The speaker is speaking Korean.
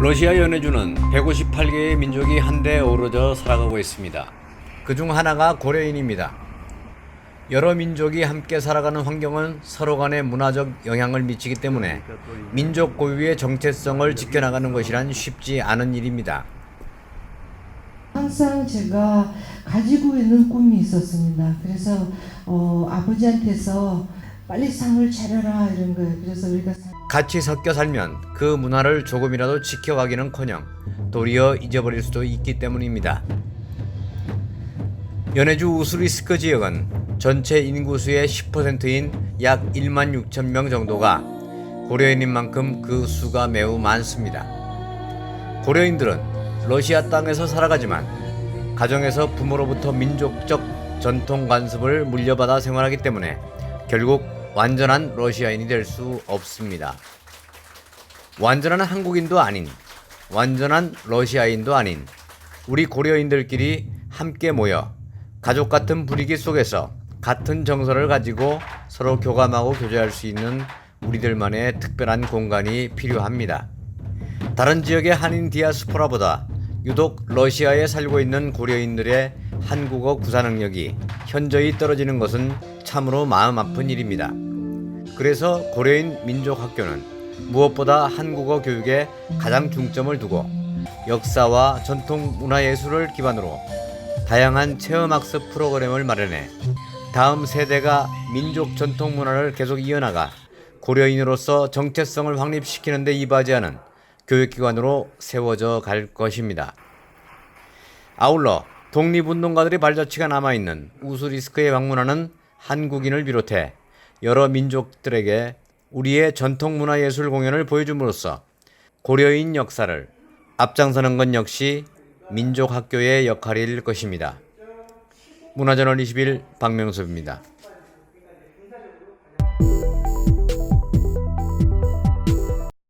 러시아 연해주는 158개의 민족이 한데 어우러져 살아가고 있습니다. 그 중 하나가 고려인입니다. 여러 민족이 함께 살아가는 환경은 서로 간의 문화적 영향을 미치기 때문에 민족 고유의 정체성을 지켜나가는 것이란 쉽지 않은 일입니다. 항상 제가 가지고 있는 꿈이 있었습니다. 그래서 어, 아버지한테서 빨리 상을 차려라 이런 거예요. 그래서 우리가 상- 같이 섞여 살면 그 문화를 조금이라도 지켜가기는커녕 도리어 잊어버릴 수도 있기 때문입니다. 연해주 우스리스크 지역은 전체 인구수의 10%인 약 1만 6천 명 정도가 고려인인 만큼 그 수가 매우 많습니다. 고려인들은 러시아 땅에서 살아가지만 가정에서 부모로부터 민족적 전통 관습을 물려받아 생활하기 때문에 결국 완전한 러시아인이 될 수 없습니다. 완전한 한국인도 아닌, 완전한 러시아인도 아닌 우리 고려인들끼리 함께 모여 가족 같은 분위기 속에서 같은 정서를 가지고 서로 교감하고 교제할 수 있는 우리들만의 특별한 공간이 필요합니다. 다른 지역의 한인 디아스포라보다 유독 러시아에 살고 있는 고려인들의 한국어 구사 능력이 현저히 떨어지는 것은 참으로 마음 아픈 일입니다. 그래서 고려인 민족학교는 무엇보다 한국어 교육에 가장 중점을 두고 역사와 전통 문화예술을 기반으로 다양한 체험학습 프로그램을 마련해 다음 세대가 민족 전통 문화를 계속 이어나가 고려인으로서 정체성을 확립시키는 데 이바지하는 교육기관으로 세워져 갈 것입니다. 아울러 독립운동가들의 발자취가 남아있는 우수리스크에 방문하는 한국인을 비롯해 여러 민족들에게 우리의 전통 문화 예술 공연을 보여줌으로써 고려인 역사를 앞장서는 것 역시 민족학교의 역할일 것입니다. 문화저널 21 박명섭입니다.